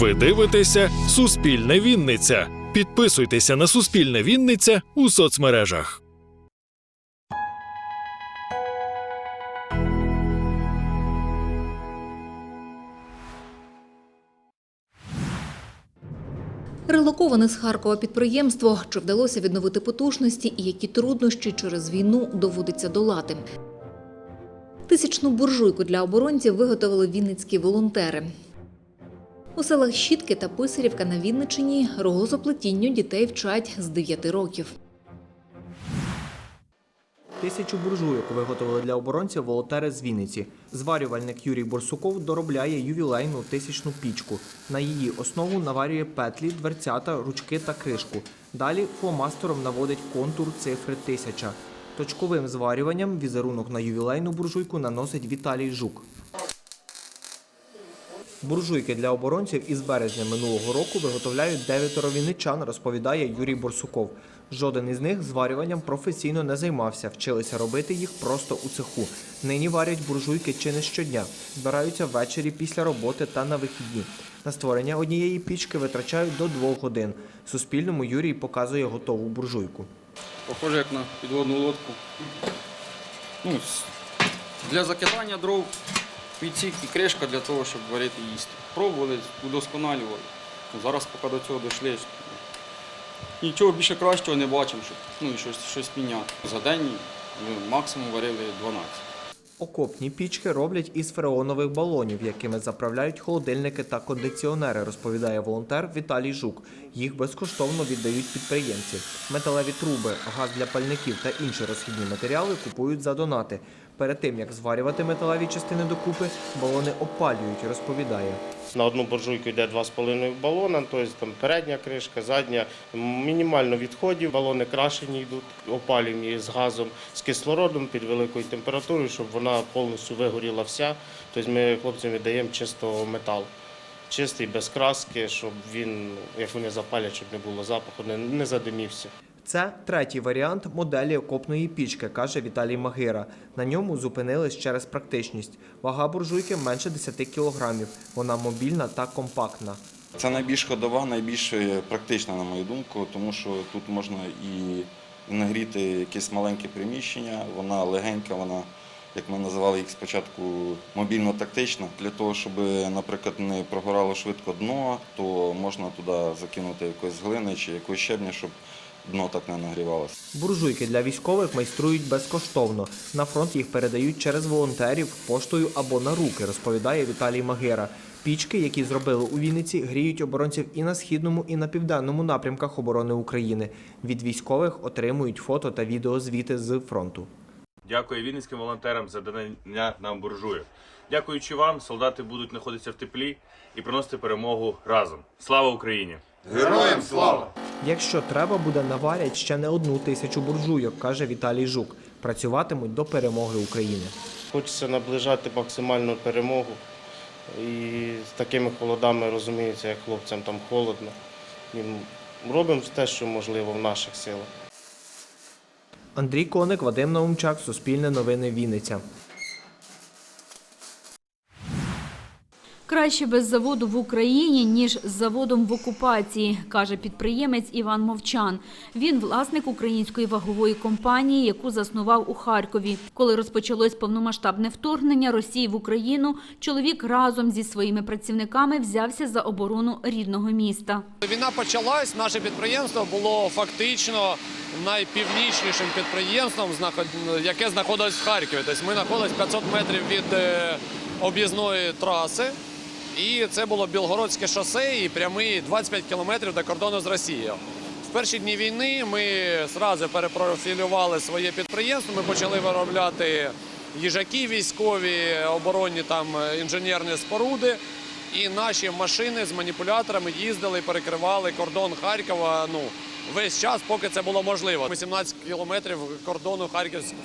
Ви дивитеся Суспільне Вінниця. Підписуйтеся на Суспільне Вінниця у соцмережах. Релоковане з Харкова підприємство, чи вдалося відновити потужності і які труднощі через війну доводиться долати. Тисячну буржуйку для оборонців виготовили вінницькі волонтери. У селах Щітки та Писарівка на Вінничині рогозоплетінню дітей вчать з 9 років. Тисячу буржуйок виготовили для оборонців волонтери з Вінниці. Зварювальник Юрій Борсуков доробляє ювілейну тисячну пічку. На її основу наварює петлі, дверцята, ручки та кришку. Далі фломастером наводить контур цифри тисяча. Точковим зварюванням візерунок на ювілейну буржуйку наносить Віталій Жук. Буржуйки для оборонців із березня минулого року виготовляють дев'ятеро вінничан, розповідає Юрій Борсуков. Жоден із них зварюванням професійно не займався, вчилися робити їх просто у цеху. Нині варять буржуйки чи не щодня, збираються ввечері після роботи та на вихідні. На створення однієї пічки витрачають до двох годин. Суспільному Юрій показує готову буржуйку. Похоже як на підводну лодку. Ну, для закидання дров, відсік і кришка для того, щоб варити їсти. Пробували, удосконалювали. Ну, Зараз поки до цього дійшли. Нічого більше кращого не бачимо, щоб ну, і щось, щось міняти. За день ну, максимум варили 12. Окопні пічки роблять із фреонових балонів, якими заправляють холодильники та кондиціонери, розповідає волонтер Віталій Жук. Їх безкоштовно віддають підприємці. Металеві труби, газ для пальників та інші розхідні матеріали купують за донати. Перед тим як зварювати металеві частини докупи, балони опалюють, розповідає. На одну буржуйку йде 2,5 балона, тобто там передня кришка, задня. Мінімально відходів, балони крашені йдуть, опалюємо її з газом, з кислородом під великою температурою, щоб вона повністю вигоріла вся. Тобто ми хлопцям віддаємо чисто метал. Чистий, без краски, щоб він, як вони запалять, щоб не було запаху, не, задимівся. Це третій варіант моделі окопної пічки, каже Віталій Магира. На ньому зупинились через практичність. Вага буржуйки менше 10 кілограмів. Вона мобільна та компактна. Це найбільш ходова, найбільш е, практична, на мою думку, тому що тут можна і нагріти якесь маленьке приміщення, вона легенька, вона, як ми називали їх спочатку, мобільно-тактична. Для того, щоб, наприклад, не прогорало швидко дно, то можна туди закинути якоїсь глини чи якоїсь щебня, щоб дно так не нагрівалося. Буржуйки для військових майструють безкоштовно. На фронт їх передають через волонтерів, поштою або на руки, розповідає Віталій Магира. Пічки, які зробили у Вінниці, гріють оборонців і на східному, і на південному напрямках оборони України. Від військових отримують фото та відеозвіти з фронту. Дякую вінницьким волонтерам за дання нам буржуїв. Дякуючи вам, солдати будуть знаходитися в теплі і приносити перемогу разом. Слава Україні! Якщо треба буде, наварять ще не одну тисячу буржуйок, каже Віталій Жук. Працюватимуть до перемоги України. Хочеться наближати максимальну перемогу. І з такими холодами розуміється, як хлопцям там холодно. І робимо те, що можливо в наших силах. Андрій Коник, Вадим Наумчак, Суспільне новини Вінниця. Краще без заводу в Україні, ніж з заводом в окупації, каже підприємець Іван Мовчан. Він власник української вагової компанії, яку заснував у Харкові. Коли розпочалось повномасштабне вторгнення Росії в Україну, чоловік разом зі своїми працівниками взявся за оборону рідного міста. Війна почалась. Наше підприємство було фактично найпівнічнішим підприємством, яке знаходилось в Харкові. Тобто ми знаходились 500 метрів від е, об'їзної траси. І це було Білгородське шосе і прямий 25 кілометрів до кордону з Росією. В перші дні війни ми одразу перепрофілювали своє підприємство. Ми почали виробляти їжаки військові, оборонні там е, інженерні споруди. І наші машини з маніпуляторами їздили перекривали кордон Харкова. Ну весь час, поки це було можливо. Ми 17 кілометрів кордону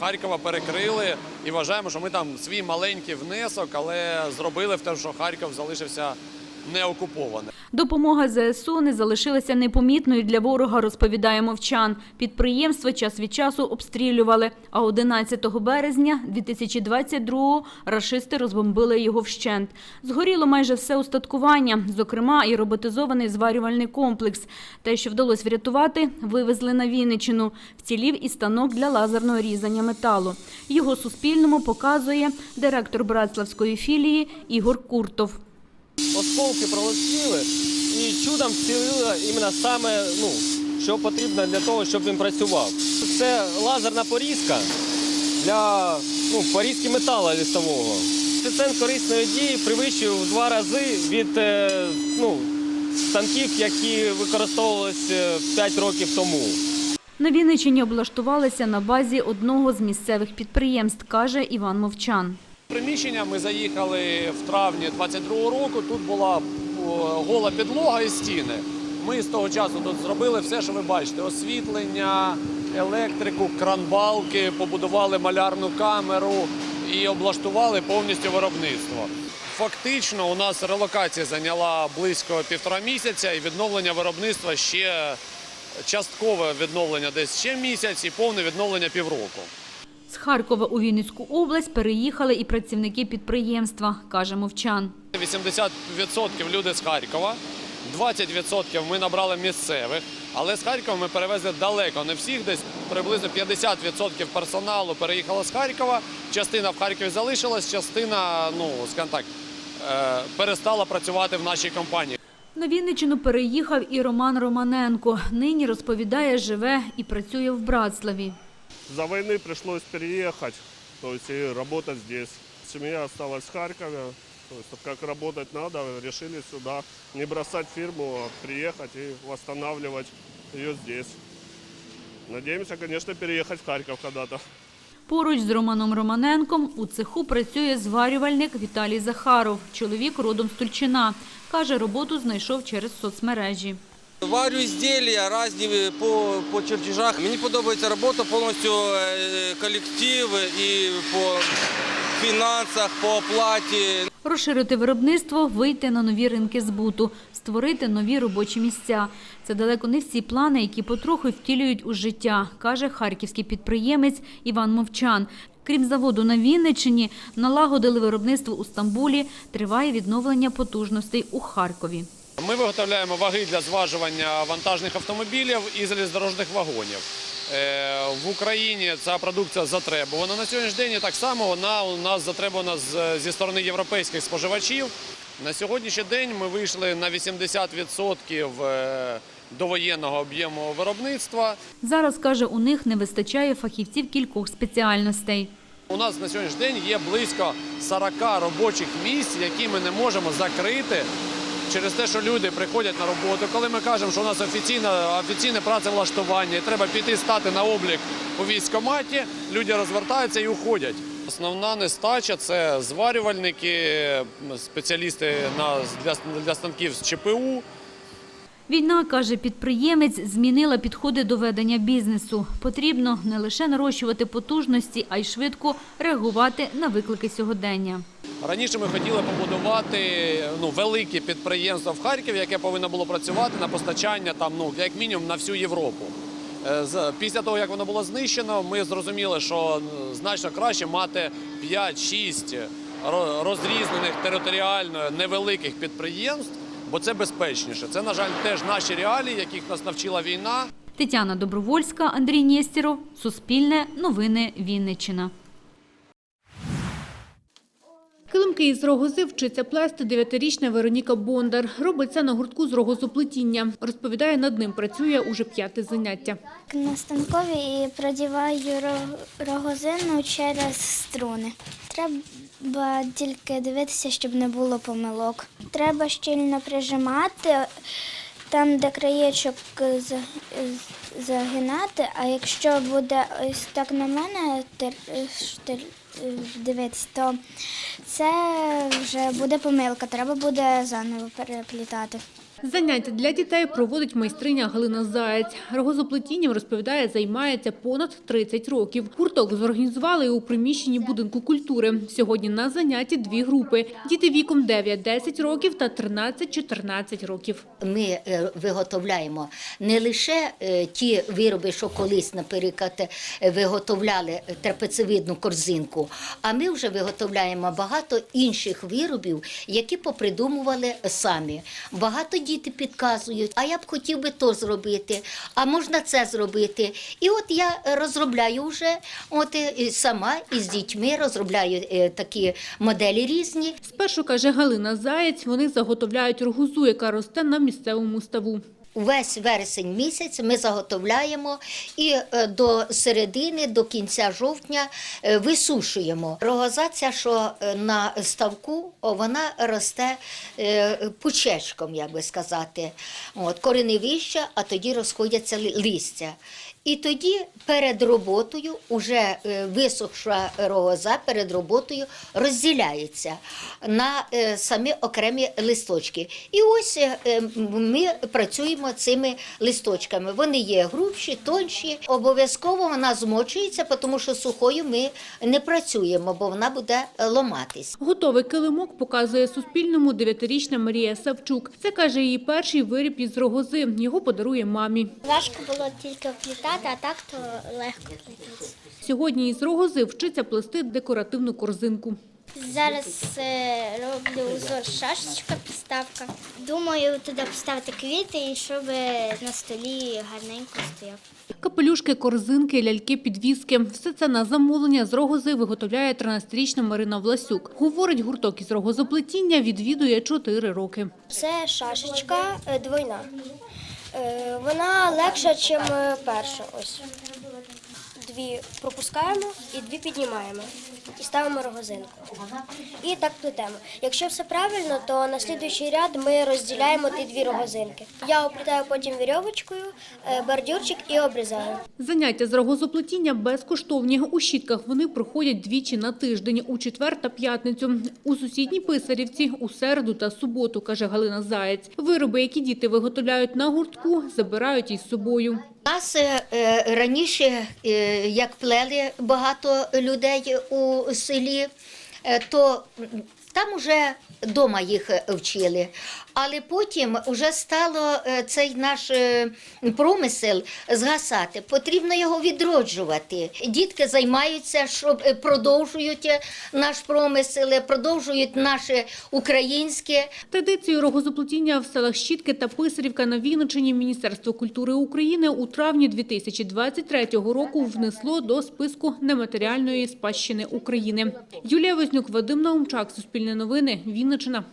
Харкова перекрили і вважаємо, що ми там свій маленький внесок, але зробили в те, що Харків залишився не окуповане. Допомога ЗСУ не залишилася непомітною для ворога, розповідає мовчан. Підприємство час від часу обстрілювали, а 11 березня 2022-го рашисти розбомбили його вщент. Згоріло майже все устаткування, зокрема і роботизований зварювальний комплекс. Те, що вдалося врятувати, вивезли на Вінниччину. Вцілів і станок для лазерного різання металу. Його Суспільному показує директор Братславської філії Ігор Куртов. Осколки пролетіли і чудом вцілили іменно саме, ну, що потрібно для того, щоб він працював. Це лазерна порізка для ну, порізки металу листового. Коефіцієнт корисної дії привищує в два рази від е, ну, станків, які використовувалися 5 років тому. На Вінниччині облаштувалися на базі одного з місцевих підприємств, каже Іван Мовчан. Приміщення ми заїхали в травні 22-го року. Тут була гола підлога і стіни. Ми з того часу тут зробили все, що ви бачите: освітлення, електрику, кранбалки, побудували малярну камеру і облаштували повністю виробництво. Фактично, у нас релокація зайняла близько півтора місяця, і відновлення виробництва ще часткове відновлення десь ще місяць, і повне відновлення півроку. З Харкова у Вінницьку область переїхали і працівники підприємства, каже Мовчан. 80% люди з Харкова, 20% ми набрали місцевих, але з Харкова ми перевезли далеко. Не всіх, десь приблизно 50% персоналу переїхало з Харкова. Частина в Харкові залишилась, частина, ну скажімо так, е, перестала працювати в нашій компанії. На Вінниччину переїхав і Роман Романенко. Нині розповідає, живе і працює в Братславі. За войны пришлось переехать, то есть и работать здесь. Семья осталась в Харькове, то есть как работать надо, решили сюда не бросать фирму, а приехать и восстанавливать ее здесь. Надеемся, конечно, переехать в Харьков когда-то. Поруч з Романом Романенком у цеху працює зварювальник Віталій Захаров. Чоловік родом з Тульчина. Каже, роботу знайшов через соцмережі. Варю изделия різні по, по чертежах. Мені подобається робота повністю е, колектив і по фінансах, по оплаті. Розширити виробництво, вийти на нові ринки збуту, створити нові робочі місця. Це далеко не всі плани, які потроху втілюють у життя, каже харківський підприємець Іван Мовчан. Крім заводу на Вінниччині, налагодили виробництво у Стамбулі, триває відновлення потужностей у Харкові. Ми виготовляємо ваги для зважування вантажних автомобілів і залізнодорожних вагонів. Е, В Україні ця продукція затребувана на сьогоднішній день. і Так само вона у нас затребувана зі сторони європейських споживачів. На сьогоднішній день ми вийшли на 80% е, довоєнного об'єму виробництва. Зараз, каже, у них не вистачає фахівців кількох спеціальностей. У нас на сьогоднішній день є близько 40 робочих місць, які ми не можемо закрити через те, що люди приходять на роботу. Коли ми кажемо, що у нас офіційне, офіційне працевлаштування, і треба піти стати на облік у військкоматі, люди розвертаються і уходять. Основна нестача це зварювальники, спеціалісти на, для, для станків з ЧПУ. Війна, каже підприємець, змінила підходи до ведення бізнесу. Потрібно не лише нарощувати потужності, а й швидко реагувати на виклики сьогодення. Раніше ми хотіли побудувати ну, велике підприємство в Харкові, яке повинно було працювати на постачання там, ну, як мінімум на всю Європу. Е, Після того, як воно було знищено, ми зрозуміли, що значно краще мати 5-6 ро- розрізнених територіально невеликих підприємств, бо це безпечніше. Це, на жаль, теж наші реалії, яких нас навчила війна. Тетяна Добровольська, Андрій Нєстєров, Суспільне, Новини Вінниччина. Килимки із рогози вчиться плести дев'ятирічна Вероніка Бондар. Робить це на гуртку з рогозоплетіння. Розповідає, над ним працює уже п'яте заняття. На станкові і продіваю рогозину через струни. Треба тільки дивитися, щоб не було помилок. Треба щільно прижимати, там, де краєчок загинати, а якщо буде ось так на мене дивитись, то це вже буде помилка, треба буде заново переплітати. Заняття для дітей проводить майстриня Галина Заєць. Рогозоплетінням, розповідає, займається понад 30 років. Гурток зорганізували у приміщенні будинку культури. Сьогодні на занятті дві групи. Діти віком 9-10 років та 13-14 років. Ми е, виготовляємо не лише е, ті вироби, що колись, наприклад, е, виготовляли трапецевидну корзинку, а ми вже виготовляємо багато інших виробів, які попридумували самі. Багато діти підказують, а я б хотів би то зробити, а можна це зробити. І от я розробляю вже от е, сама із дітьми розробляю е, такі моделі різні. Спершу, каже Галина Заєць, вони заготовляють рогозу, яка росте на місцевому ставу. Весь вересень місяць ми заготовляємо і е, до середини, до кінця жовтня е, висушуємо. Рогоза ця, що е, на ставку, вона росте пучечком, як би сказати. От, кореневища, а тоді розходяться листя. І тоді перед роботою, уже е, висохша рогоза перед роботою розділяється на е, самі окремі листочки. І ось е, ми працюємо цими листочками. Вони є грубші, тонші. Обов'язково вона змочується, тому що сухою ми не працюємо, бо вона буде ломатись. Готовий килимок показує Суспільному дев'ятирічна Марія Савчук. Це, каже, її перший виріб із рогози. Його подарує мамі. Важко було тільки вплітати, а так то легко плететься. Сьогодні із рогози вчиться плести декоративну корзинку. Зараз е, роблю узор шашечка, підставка. Думаю, туди поставити квіти, і щоб на столі гарненько стояв. Капелюшки, корзинки, ляльки, підвіски – все це на замовлення з рогози виготовляє 13-річна Марина Власюк. Говорить, гурток із рогозоплетіння відвідує 4 роки. Це шашечка е, двойна. Е, Вона легша, ніж перша. Ось. Дві пропускаємо і дві піднімаємо. І ставимо рогозинку. І так плетемо. Якщо все правильно, то на слідуючий ряд ми розділяємо ті дві рогозинки. Я оплітаю потім вірьовочкою, е, бордюрчик і обрізаю. Заняття з рогозоплетіння безкоштовні. У щітках вони проходять двічі на тиждень – у четвер та п'ятницю. У сусідній Писарівці – у середу та суботу, каже Галина Заєць. Вироби, які діти виготовляють на гуртку, забирають із собою. Нас е, раніше, е, як плели багато людей у селі, е, то там уже вдома їх е, вчили. Але потім вже стало е, цей наш е, промисел згасати. Потрібно його відроджувати. Дітки займаються, щоб продовжують наш промисел, продовжують наше українське. Традицію рогозоплетіння в селах Щітки та Писарівка на Вінниччині Міністерство культури України у травні 2023 року внесло до списку нематеріальної спадщини України. Юлія Вознюк, Вадим Наумчак, Суспільне новини, Вінничина.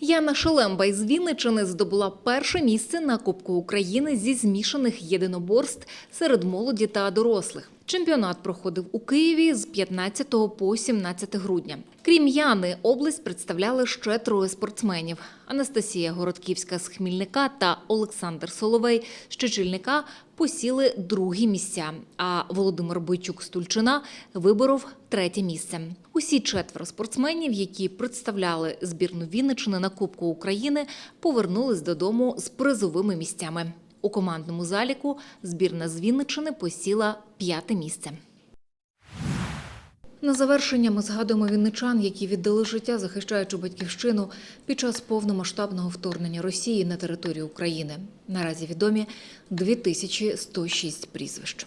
Яна Шелемба із Вінничини здобула перше місце на Кубку України зі змішаних єдиноборств серед молоді та дорослих. Чемпіонат проходив у Києві з 15 по 17 грудня. Крім Яни, область представляли ще троє спортсменів: Анастасія Городківська з Хмільника та Олександр Соловей з Чечільника посіли другі місця. А Володимир Бойчук з Тульчина виборов третє місце. Усі четверо спортсменів, які представляли збірну Вінничини на Кубку України, повернулись додому з призовими місцями. У командному заліку збірна з Вінничини посіла п'яте місце. На завершення ми згадуємо вінничан, які віддали життя, захищаючи батьківщину під час повномасштабного вторгнення Росії на територію України. Наразі відомі 2106 прізвищ.